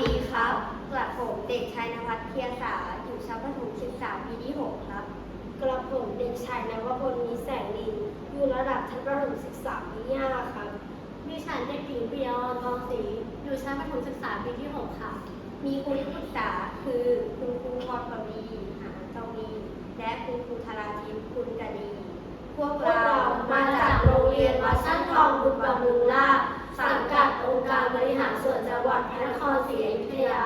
ดีครับกระผมเด็กชายนภัสเพียสาอยู่ชั้นประถมศึกษาปีที่ 6 ครับ กระผมเด็กชายนวพลมีแสงดินอยู่ระดับชั้นประถมศึกษาปีที่ห้าครับ ดิฉันเด็กหญิงปิยาวันทองศรีอยู่ชั้นประถมศึกษาปีที่ 6 ค่ะ มีครูที่ปรึกษาคือคุณครูพรปวีหาตวีและคุณครูธาราทิพย์คุณกดีพวกเรามาจากโรงเรียนวัดช่าช่างทองบุญบำรุงราราษษฎฎร์ร์สังกัด ระนครศรีอยุธยา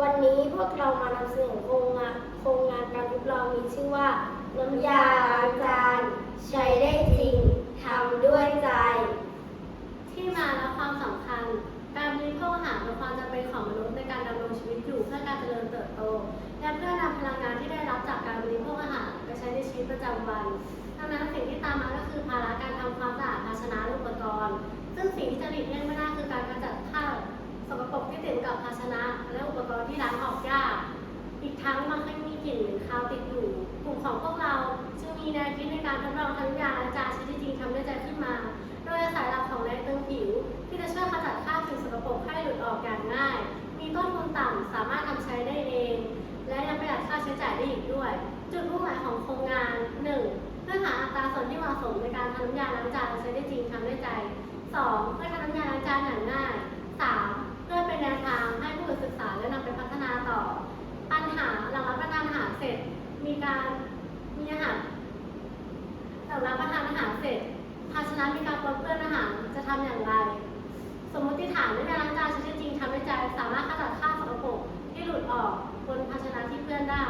วันนี้พวกเรามานำเสนอโครงงานโครงงานการทดลองมีชื่อว่า น้ำยาล้างจาน ใช้ได้จริงทำด้วยใจ ที่มาและความสำคัญ การบริโภคอาหารเป็นความจำเป็นของมนุษย์ในการดำรงชีวิตอยู่เพื่อการเจริญเติบโต และเพื่อนำพลังงานที่ได้รับจากการบริโภคอาหารไปใช้ในชีวิตประจำวันดังนั้นสิ่งที่ตามมาก็คือภาระการทำความสะอาดภาชนะละอุปกรณ์ ซึ่งสิ่งที่จะหลีกเลี่ยงไม่ได้คือการ รองทั้งยาและจาชนิดจริงทำด้วยใจขึ้นมา โดยอาศัยหลักของแรงตึงผิว ที่จะช่วยขจัดคราบสิ่งสกปรกให้หลุดออกอย่างง่าย มีต้นทุนต่ำสามารถทำใช้ได้เอง และยังประหยัดค่าใช้จ่ายได้อีกด้วย จุดมุ่งหมายของโครงงาน 1. เพื่อหาอัตราส่วนที่เหมาะสมในการทำน้ำยาล้างจานใช้ได้จริงทำได้ใจ 2. เพื่อทำน้ำยาล้างจานอย่างง่ายานน้ำยาล้างจานชนิดจริงทำด้วยใจสามารถขจัดคราบสกปรกที่หลุดออกบนภาชนะที่เปื้อนได้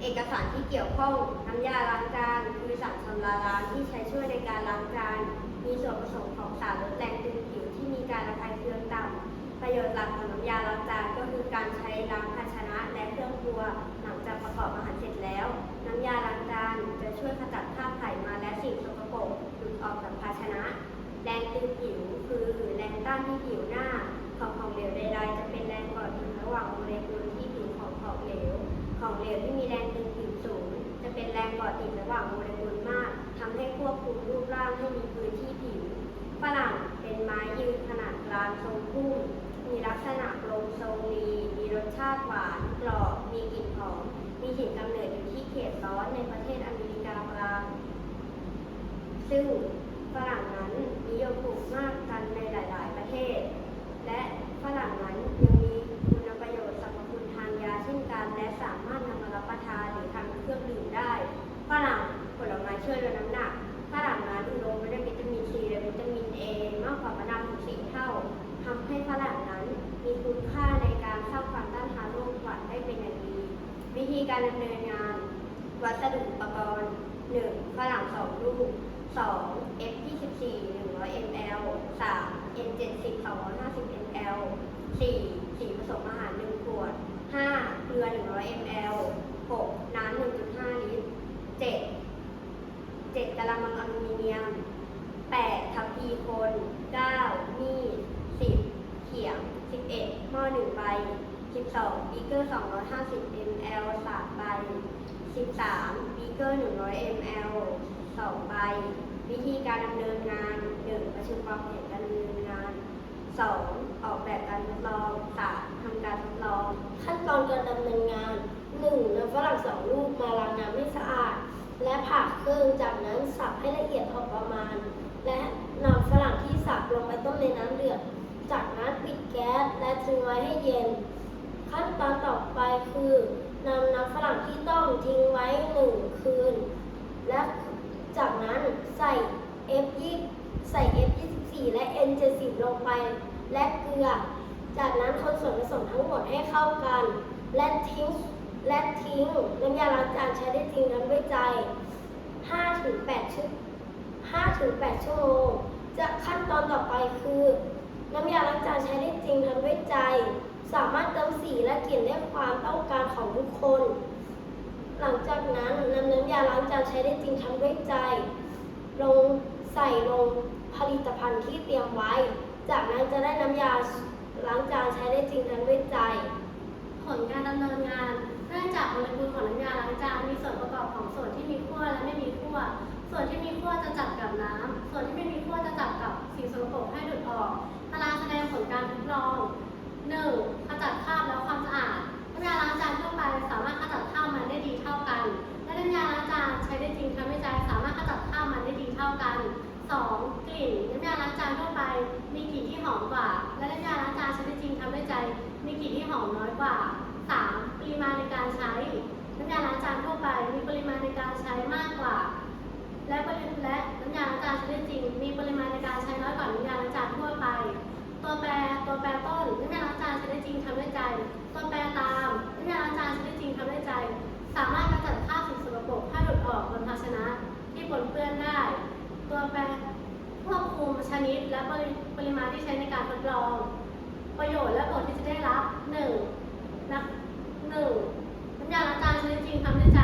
เอกสารที่เกี่ยวข้องน้ำยาล้างจานคือสารชำระล้างที่ใช้ช่วยในการล้างจานมีส่วนผสมของสารลดแรงตึงผิวที่มีการระคายเคืองต่ำประโยชน์หลักของน้ำยาล้างจานก็คือการใช้ล้างภาชนะและเครื่องครัว หลังจากประกอบอาหารเสร็จแล้ว น้ำยาล้างจานจะช่วยขจัดคราบไขมันและสิ่งสกปรกหลุดออกจากภาชนะ แรงตึงผิวคือแรงต้านที่ผิว ของเหลวที่มีแรงดึงผิวสูง จะเป็นแรงก่อติดระหว่างโมเลกุลมากทำให้ควบคุมรูปร่างให้มีพื้นที่ผิวฝรั่งเป็นไม้ยืนขนาดกลางทรงพุ่มมีลักษณะกลมทรงรีมีรสชาติหวานกรอบมีกลิ่นหอมมีถิ่นกำเนิดอยู่ที่เขตร้อนในประเทศอเมริกากลางซึ่งฝรั่งนั้นนิยมปลูกมากกันในหลาย ๆ ประเทศ การดำเนินงาน วัสดุอุปกรณ์ 1. ฝรั่งสองลูก 2. F 24 100 ml 3. N 70 250 ml 4. สีผสมอาหาร 1 ขวด 5. เกลือ 100 ml 6. น้ำ1.5 ลิตร 7. 7กะละมังอลูมิเนียม 8. ทัพพีคน 9. มีด 10. เขียง 11. หม้อ1ใบ 12. บีเกอร์250 ml 3ใบ 13. บีเกอร์100 ml 2ใบ วิธีการดำเนินงาน 1. ประชุมวางแผนการดำเนินงาน 2. ออกแบบการทดลอง 3. ทำการทดลอง ขั้นตอนการดำเนินงาน 1. นำฝรั่งสองลูกมาล้างน้ำให้สะอาด และผ่าเครื่องจากนั้นสับให้ละเอียดพอประมาณ และนำฝรั่งที่สับลงไปต้มในน้ำเดือด จากนั้นปิดแก๊สและทิ้งไว้ให้เย็น ขั้นตอนต่อไปคือนำน้ำฝรั่งที่ต้มทิ้งไว้หนึ่งคืน และจากนั้นใส่ F 2ใส่ F 24และ N 70ลงไป และเกลือ จากนั้นคนส่วนผสมทั้งหมดให้เข้ากัน และทิ้งและทิ้งน้ำยาล้างจานใช้ได้จริงนั้นด้วยใจ5-8ชั่ว5-8ชั่วโมงจะขั้นตอนต่อไปคือ น้ำยาล้างจานใช้ได้จริงทำด้วยใจ สามารถเติมสีและกลิ่นได้ความต้องการของทุกคน หลังจากนั้นนำน้ำยาล้างจานใช้ได้จริงทำด้วยใจ ลงใส่ลงผลิตภัณฑ์ที่เตรียมไว้ จากนั้นจะได้น้ำยาล้างจานใช้ได้จริงทำด้วยใจ ผลการดำเนินงานเนื่องจากโมเลกุลของน้ำยาล้างจานมีส่วนประกอบของส่วนที่มีขั้วและไม่มีขั้วส่วนที่มีขั้วจะจับกับน้ำส่วนที่ไม่มีขั้วจะจับกับสิ่งสกปรกให้ดูดออกตารางแสดงผลการทดลอง 1. ขจัดคราบ อมน้อยกว่า 3. ปริมาณในการใช้ น้ำยาล้างจานทั่วไป มีปริมาณในการใช้มากกว่า และปริและน้ำยาล้างจานชนิดจริง มีปริมาณในการใช้น้อยกว่าน้ำยาล้างจานทั่วไป ตัวแปรตัวแปรต้นน้ำยาล้างจานชนิดจริงทำด้วยใจ ตัวแปรตามน้ำยาล้างจานชนิดจริงทำด้วยใจ สามารถกำจัดคราบสิ่งสกปรกให้หลุดออกบนภาชนะที่ปนเปื้อนได้ ตัวแปรควบคุมชนิดและปริปริมาณที่ใช้ในการทดลอง ประโยชน์และผลที่จะได้รับ 1. นัก 1. น้ำยาล้าจานชนิดจริงทำด้วยใจ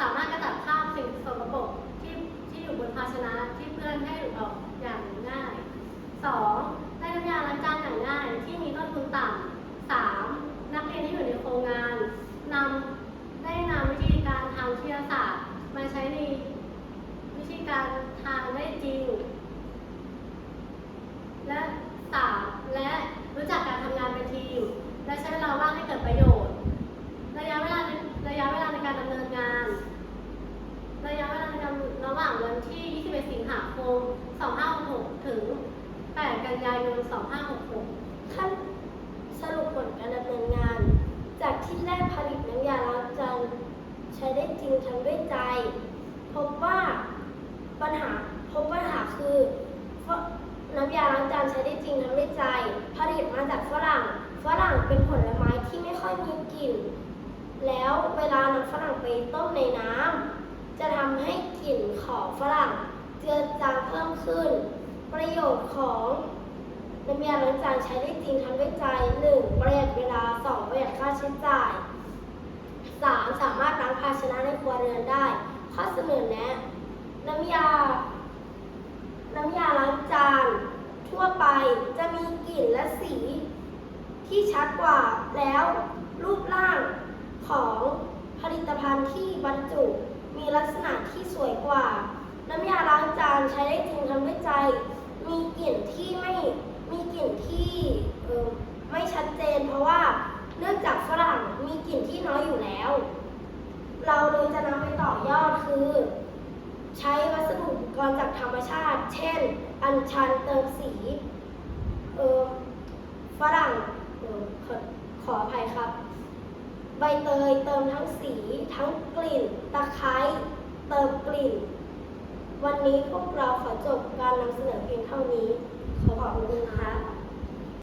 สามารถกำจัดคราบสิ่งสกปรกที่ที่อยู่บนภาชนะที่เปื้อนให้หลุดออกอย่างง่าย 2. ได้น้ำยาล้างจานอย่างง่ายที่มีต้นทุนต่ำ 3. นักเรียนที่อยู่ในโครงงานนำได้นำวิธีการทางวิทยาศาสตร์มาใช้ในวิธีการทางได้จริง และสามและรู้จักการทำงานเป็นทีม และใช้เวลาว่างให้เกิดประโยชน์ ระยะเวลาในระยะเวลาในการดำเนินงาน ระยะเวลาในการระหว่างวันที่ 21 สิงหาคม 2566 ถึง 8 กันยายน 2566 ขั้นสรุปผลการดำเนินงาน จากที่แรกผลิตน้ำยาล้างจานใช้ได้ จริงทำด้วยใจ พบว่าปัญหาพบปัญหาคือน้ำยาล้างจานใช้ได้จริงทำด้วยใจ ผลิตมาจากฝรั่ง ฝรั่งเป็นผลไม้ที่ไม่ค่อยมีกลิ่น แล้วเวลานำฝรั่งไปต้มในน้ำจะทำให้กลิ่นของฝรั่งเจือจางเพิ่มขึ้น ประโยชน์ของน้ำยาล้างจานใช้ได้จริงทำด้วยใจ 1. ประหยัดเวลา 2. ประหยัดค่าใช้จ่าย 3. สามารถล้างภาชนะในครัวเรือนได้ ข้อเสนอแนะ น้ำยา น้ำยาล้างจาน ทั่วไปจะมีกลิ่นและสี ที่ชัดกว่าแล้วรูปร่างของผลิตภัณฑ์ที่บรรจุ มีลักษณะที่สวยกว่า น้ำยาล้างจานใช้ได้จริงทำด้วยใจ มีกลิ่นที่ไม่มีกลิ่นที่ออไม่ชัดเจนเพราะว่าเนื่องจากฝรั่ง มีกลิ่นที่น้อยอยู่แล้ว เราเลยจะนำไปต่อยอดคือ ใช้วัสดุอุปกรณ์จากธรรมชาติ เช่น อัญชันเติมสี เออฝรั่งเออขอขออภัยครับ ใบเตยเติมทั้งสี ทั้งกลิ่น ตะไคร้เติมกลิ่น วันนี้พวกเราขอจบการนำเสนอเพียงเท่านี้ ขอขอบคุณนะคะ